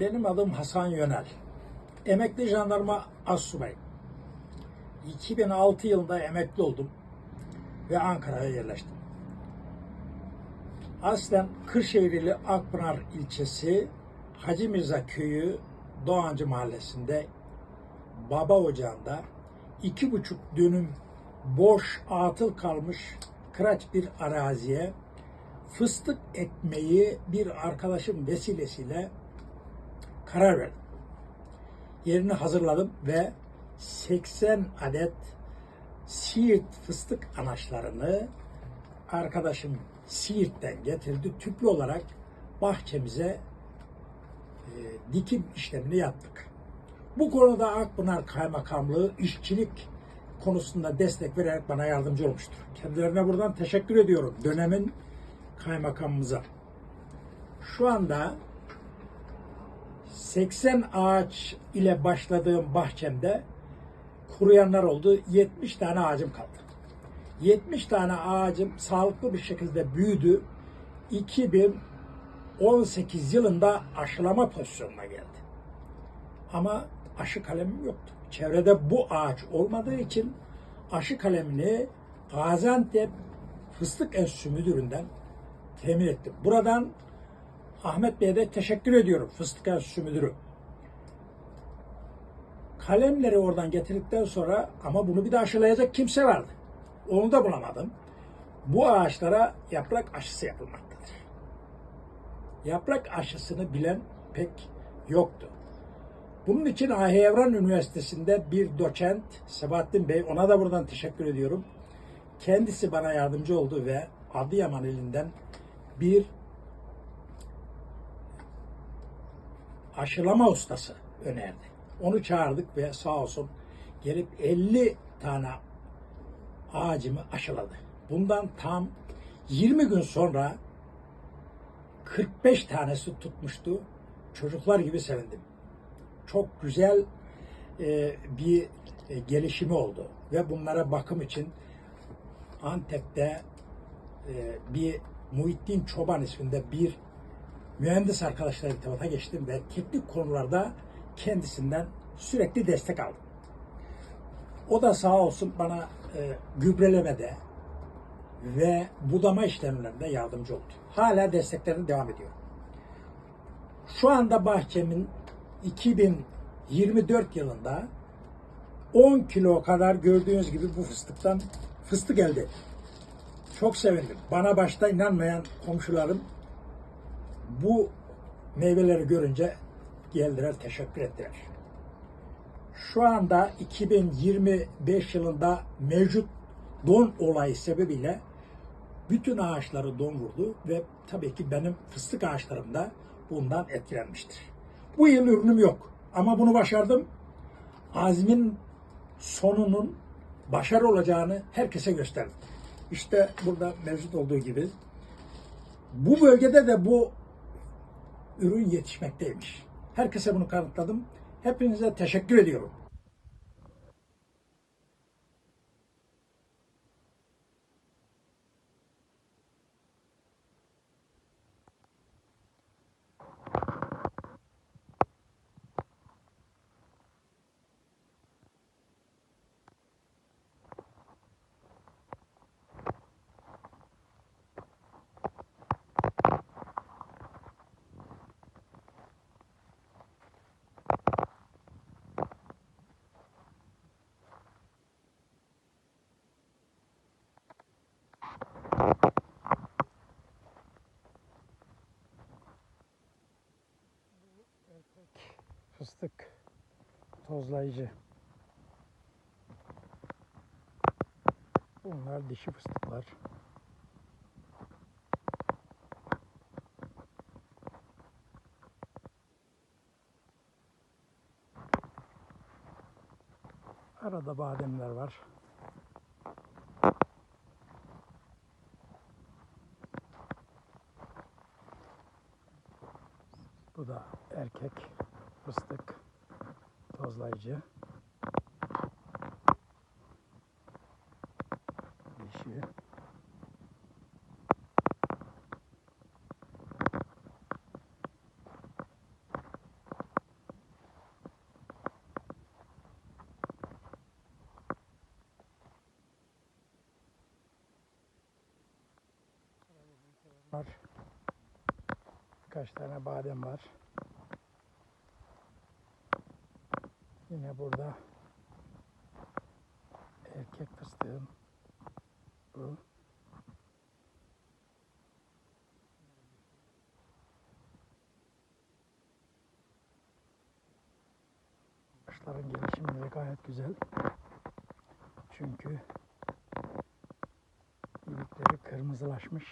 Benim adım Hasan Yönel. Emekli jandarma assubayım. 2006 yılında emekli oldum ve Ankara'ya yerleştim. Aslen Kırşehirli Akpınar ilçesi Hacı Mirza köyü Doğancı mahallesinde baba ocağında iki buçuk dönüm boş atıl kalmış kıraç bir araziye fıstık ekmeği bir arkadaşım vesilesiyle karar verdim. Yerini hazırladım ve 80 adet Siirt fıstık anaçlarını arkadaşım Siirt'ten getirdi. Tüplü olarak bahçemize e, dikim işlemini yaptık. Bu konuda Akpınar Kaymakamlığı işçilik konusunda destek vererek bana yardımcı olmuştur. Kendilerine buradan teşekkür ediyorum. Dönemin kaymakamımıza. Şu anda 80 ağaç ile başladığım bahçemde kuruyanlar oldu. 70 tane ağacım kaldı. 70 tane ağacım sağlıklı bir şekilde büyüdü. 2018 yılında aşılama pozisyonuna geldi. Ama aşı kalemim yoktu. Çevrede bu ağaç olmadığı için aşı kalemini Gaziantep Fıstık Enstitüsü Müdürü'nden temin ettim. Buradan Ahmet Bey'e de teşekkür ediyorum Fıstık Enstitüsü Müdürü. Kalemleri oradan getirdikten sonra ama bunu bir de aşılayacak kimse vardı. Onu da bulamadım. Bu ağaçlara yaprak aşısı yapılmaktadır. Yaprak aşısını bilen pek yoktu. Bunun için Ahi Evran Üniversitesi'nde bir doçent Sebahattin Bey, ona da buradan teşekkür ediyorum. Kendisi bana yardımcı oldu ve Adıyaman elinden bir aşılama ustası önerdi. Onu çağırdık ve sağ olsun gelip 50 tane ağacımı aşıladı. Bundan tam 20 gün sonra 45 tanesi tutmuştu. Çocuklar gibi sevindim. Çok güzel e, bir e, gelişimi oldu ve bunlara bakım için Antep'te e, bir Muhittin Çoban isminde bir mühendis arkadaşlarla irtibata geçtim ve teknik konularda kendisinden sürekli destek aldım. O da sağ olsun bana e, gübrelemede ve budama işlemlerinde yardımcı oldu. Hala desteklerini devam ediyor. Şu anda bahçemin 2024 yılında 10 kilo kadar gördüğünüz gibi bu fıstıktan fıstık elde. Çok sevindim. Bana başta inanmayan komşularım bu meyveleri görünce geldiler, teşekkür ettiler. Şu anda 2025 yılında mevcut don olayı sebebiyle bütün ağaçları don vurdu ve tabii ki benim fıstık ağaçlarım da bundan etkilenmiştir. Bu yıl ürünüm yok ama bunu başardım. Azmin sonunun başarı olacağını herkese gösterdim. İşte burada mevcut olduğu gibi bu bölgede de bu ürün yetişmekteymiş. Herkese bunu kanıtladım. Hepinize teşekkür ediyorum. Fıstık tozlayıcı. Bunlar dişi fıstıklar. Arada bademler var. Bu da erkek fıstık tozlayıcı dişi var. Birkaç tane badem var. Yine burada erkek fıstığım bu. Kuşların gelişimleri gayet güzel. Çünkü ilikleri kırmızılaşmış.